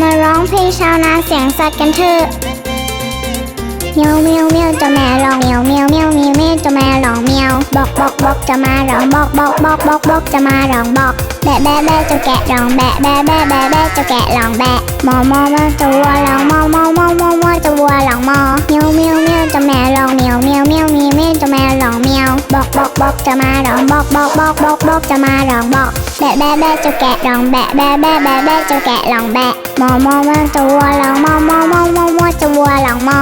มาร้องเพลงชาวนาเสียงสัตว์กันเถอะเมียวเมียวเมียวจะแม่ร้องเมียวเมียวเมียวเมียวเมียวจะแม่ร้องเมียวบอกบอกบอกจะมาร้องบอกบอกบอกบอกบอกจะมาร้องบอกแบะแบะแบะจะแกะร้องแบะแบะแบะแบะแบะจะแกะร้องแบะมอมอมอจะวัวร้องมอ บอกจะมาร้องบอกบอกบอกบอกบอกจะมาร้องบอกแบะแบะแบะจะแกะร้องแบะแบะแบะแบะแบะจะแกะร้องแบะมอมอมอเจ้าวัวร้องมอมอมอมอมอจะวัวร้องมอ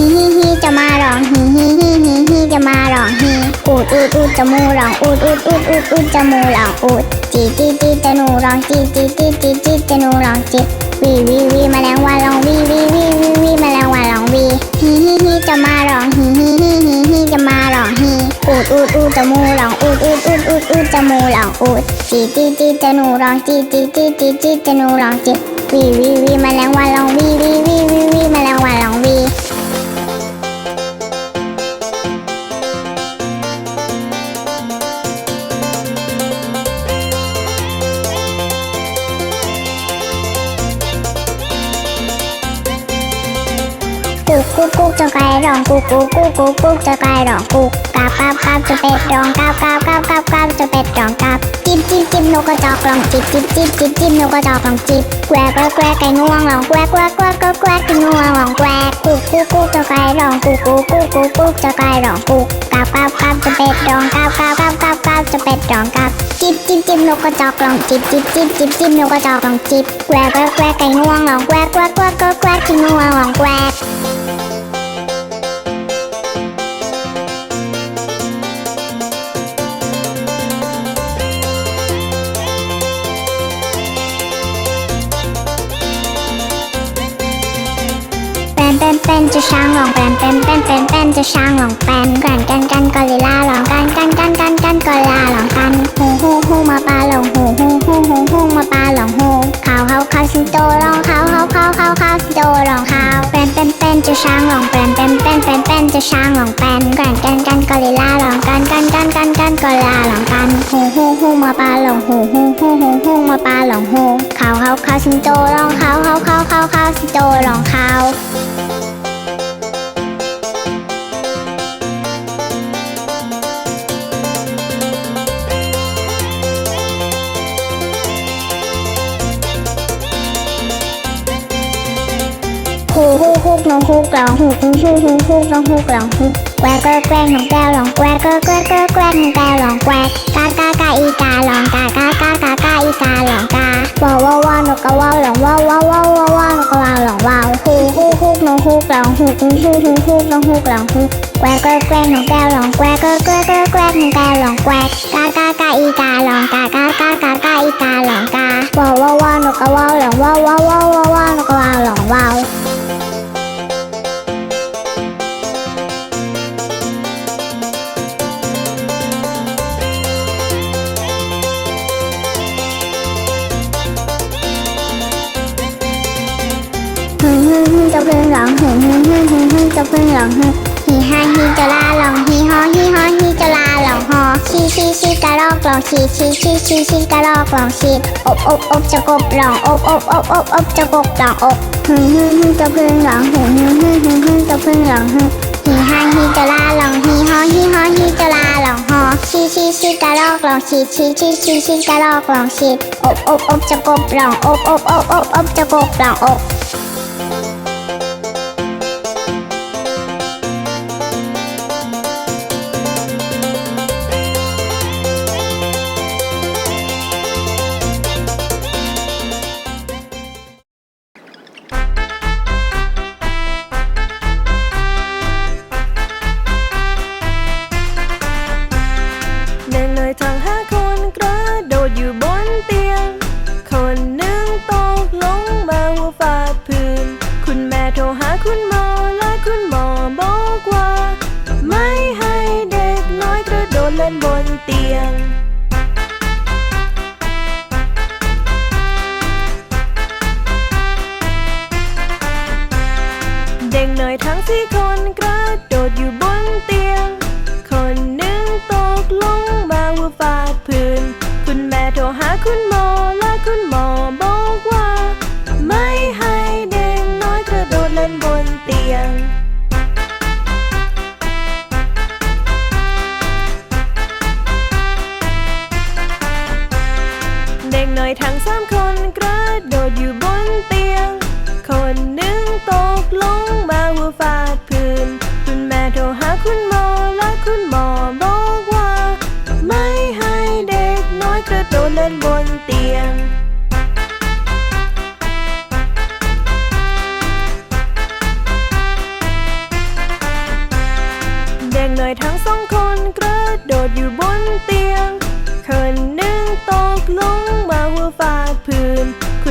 ฮิฮิฮิจะมาร้องฮิฮิฮิฮิฮิจะมาร้องฮิอูดอูดอูดจะมูร้องอูดอูดอูดอูดอูดจะมูร้องอูดจีจีจีจะหนูร้องจีจีจีจีจีจะหนูร้องจีวีวีวีแมลงวันร้องวีวีวีวีวีแมลงวันร้องวีฮิฮิฮิจะมาร้องฮิฮิฮิฮิฮิจะมาร้องฮิอูดอูดอูดจะมูร้องอูดอูดอูดอูดอูดจะมูร้องอูดจีจีจีจะหนูร้องจีจีจีจีจีจะหนูร้องจีวีวีวีแมลงวันร้องวีวีวีวีวีแมลงวันร้องวีกุ ร้องกุกกุกกุกกุกกุกจะไก่ร้องกุกกาบกาบกาบจะเป็ดร้องกาบกาบกาบกาบกาบจะเป็ดร้องกาบจิบจิบจิบนกกระจอกร้องจิบจิบจิบจิบจิบนกกระจอกร้องจิบแกวกแกวกแกวกไก่ง่วงร้องแกวกแกวกแกวกแกวกแกวกไก่ง่วงร้องแกวกกุกกุกกุกจะไก่ร้องกุกกุกกุกกุกกุกจะไก่ร้องกุกกาบกาบกาบจะเป็ดร้องกาบกาบกาบกาบกาบจะเป็ดร้องกาบจิบจิบจิบนกกระจอกร้องจิบจิบจิบจิบจิบนกกระจอกร้องจิบแกวกแกวกแกวกไก่ง่วงร้องแกวกแกวกแกวกแกวกไก่ง่วงร้องแกวก จะช้างหลองแปนแปนแปนแปนแปนจะช้างหลองแปนกันกันกันกอริลลาหลองกันกันกันกันกันกอริลลาหลองกันฮูฮูฮูมาปลาหลองฮูฮูฮูฮูฮูมาปลาหลองฮูเขาเขาเขาสิงโตหลองเขาเขาเขาเขาเขาสิงโตหลองเขาแปนแปนแปนจะช้างหลองแปนแปนแปนแปนแปนจะช้างหลองแปนกันกันกันกอริลลาหลองกันกันกันกันกันกอริลลาหลองกันฮูฮูฮูมาปลาหลองฮูฮูฮูฮูฮูมาปลาหลองฮูเขาเขาเขาสิงโตหลองเขาเขาเขาเขาเขาสิงโตหลองเขา ฮุกน้องฮุกหลองฮุกฮูฮูฮูฮุกน้องฮุกหลองฮุกแกวกแกวแกน้องแก้วหลองแกวกแกวแกวแกวแกวน้องแก้วหลองแกวกกากากาอีกาหลองกากากากากาอีกาหลองกาว้าวว้าวาวนกกระว่าวหลองว้าวว้าวว้าวว้าวว้าวนกกระว่าวหลองว้าวฮูฮูฮุกน้องฮุกหลองฮุกฮูฮูฮูฮุกน้องฮุกหลองฮุกแกวกแกวแกน้องแก้วหลองแกวกแกวแกวแกวแกวน้องแก้วหลองแกวกกากากาอีกาหลองกากากากากาอีกาหลองกาว้าวว้าวาวนกกระว่าวหลองว้าวว้าวว้าวว้าวว้าวนกกระว่าวหลองว้าว พิ่งร้องฮึ่มฮึ่มฮึ่มฮึ่มฮึ่มจะพิ่งร้องฮึ่มฮีฮาฮีจะลาหลองฮีฮอฮีฮอฮีจะลาหลองฮอชีชีชีกระรอกหลองชีชีชีชีชีกระรอกหลองชีอบอบอบจะกบหลองอบอบอบอบอบจะกบหลองอบฮึ่มฮึ่มฮึ่มจะพิ่งร้องฮึ่มฮึ่มฮึ่มฮึ่มฮึ่มจะพิ่งร้องฮึ่มฮีฮาฮีจะลาหลองฮีฮอฮีฮอฮีจะลาหลองฮอชีชีชีกระรอกหลองชีชีชีชีชีกระรอกหลองชีอบอบอบจะกบหลองอบอบอบอบอบจะกบหลองอบ หน่อยทั้งสี่คนกระโดดอยู่บนเตียง คนหนึ่งตกลงมาหัวฟาดพื้น คุณแม่โทรหาคุณหมอและคุณหมอบอกว่า ไม่ให้เด็กน้อยกระโดดเล่นบนเตียงเด็กน้อยทั้งสามคนกระ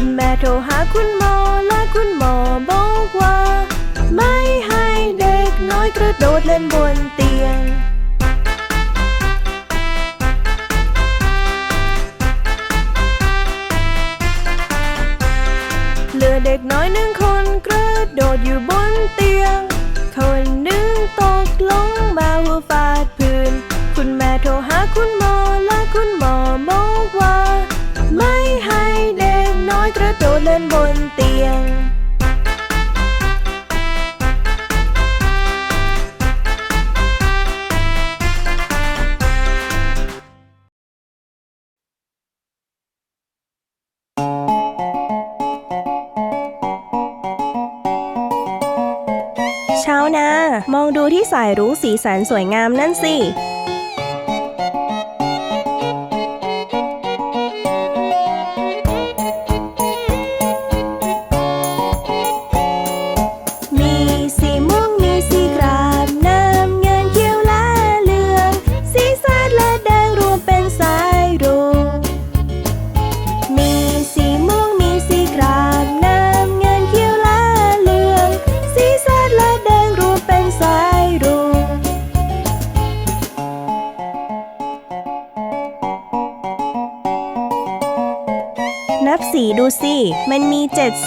คุณแม่โทรหาคุณหมอและคุณหมอบอกว่า ไม่ให้เด็กน้อยกระโดดเล่นบนเตียง เหลือเด็กน้อยหนึ่งคนกระโดดอยู่บนเตียง คนหนึ่งตกลงมาหัวฟาดพื้น คุณแม่โทรหาคุณหมอ อยกระโดดเล่นบนเตียง เช้านะ มองดูที่สายรุ้งสีสันสวยงามนั่นสิ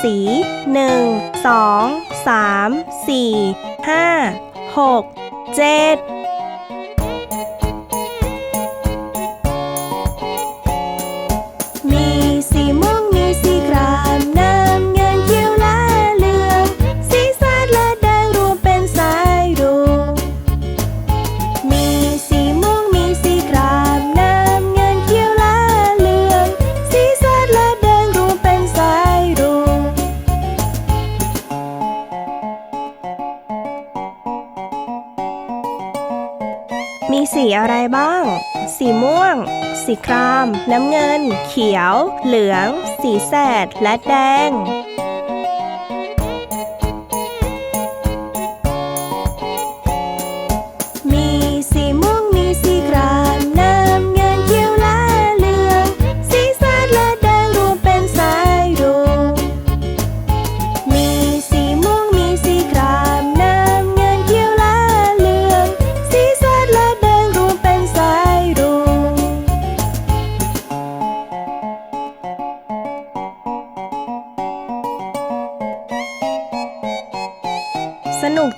สี 1 2 3 4 5 6 7 สีคราม น้ำเงิน เขียว เหลือง สีแสด และแดง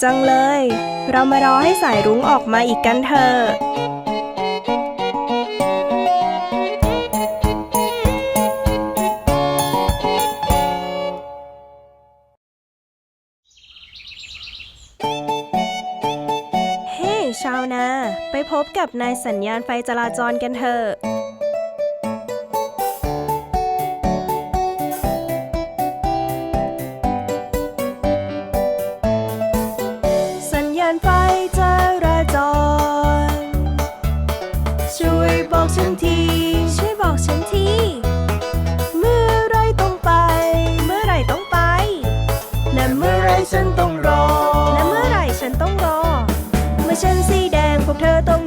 จังเลย เรามารอให้สายรุ้งออกมาอีกกันเถอะเฮ้ชาวนา ไปพบกับนายสัญญาณไฟจราจรกันเถอะ จราจร ช่วยบอกฉันที ช่วยบอกฉันที เมื่อไรต้องไป เมื่อไรต้องไป และเมื่อไรฉันต้องรอ และเมื่อไรฉันต้องรอ เมื่อฉันสีแดงพวกเธอต้อง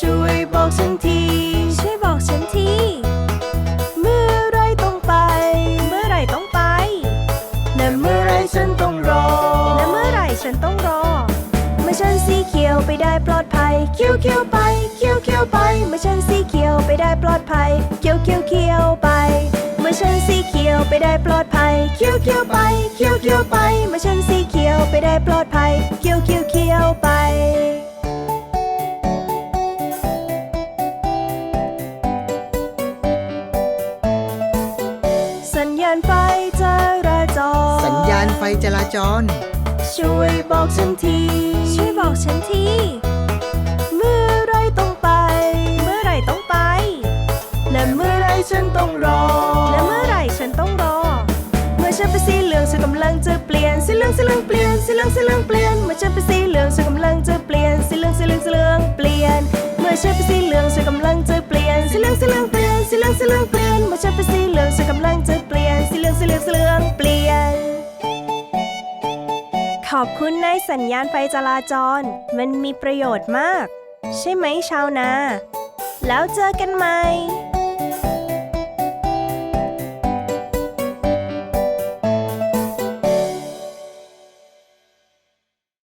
ช่วยบอกฉันที ช่วยบอกฉันที เมื่อไรต้องไป เมื่อไรต้องไป และเมื่อไรฉันต้องรอ และเมื่อไรฉันต้องรอ เมื่อฉันสีเขียวไปได้ปลอดภัย เขียวเขียวไป เขียวเขียวไป เมื่อฉันสีเขียวไปได้ปลอดภัย เขียวเขียวเขียวไป เมื่อฉันสีเขียวไปได้ปลอดภัย เขียวเขียวไป เขียวเขียวไปมาฉันสีเขียวไปได้ปลอดภัย เขียวเขียวเขียวไป จราจร ช่วยบอกฉันที ช่วยบอกฉันที เมื่อไรต้องไป เมื่อไรต้องไป และเมื่อไรฉันต้องรอ และเมื่อไรฉันต้องรอ เมื่อฉันเป็นสีเหลืองฉันกำลังจะเปลี่ยน สีเหลืองสีเหลืองเปลี่ยน สีเหลืองสีเหลืองเปลี่ยน เมื่อฉันเป็นสีเหลืองฉันกำลังจะเปลี่ยน สีเหลืองสีเหลืองสีเหลืองเปลี่ยน เมื่อฉันเป็นสีเหลืองฉันกำลังจะเปลี่ยน สีเหลืองสีเหลืองเปลี่ยน สีเหลืองสีเหลืองเปลี่ยน เมื่อ คุณในสัญญาณไฟจราจร มันมีประโยชน์มาก ใช่ไหมชาวนา แล้วเจอกันใหม่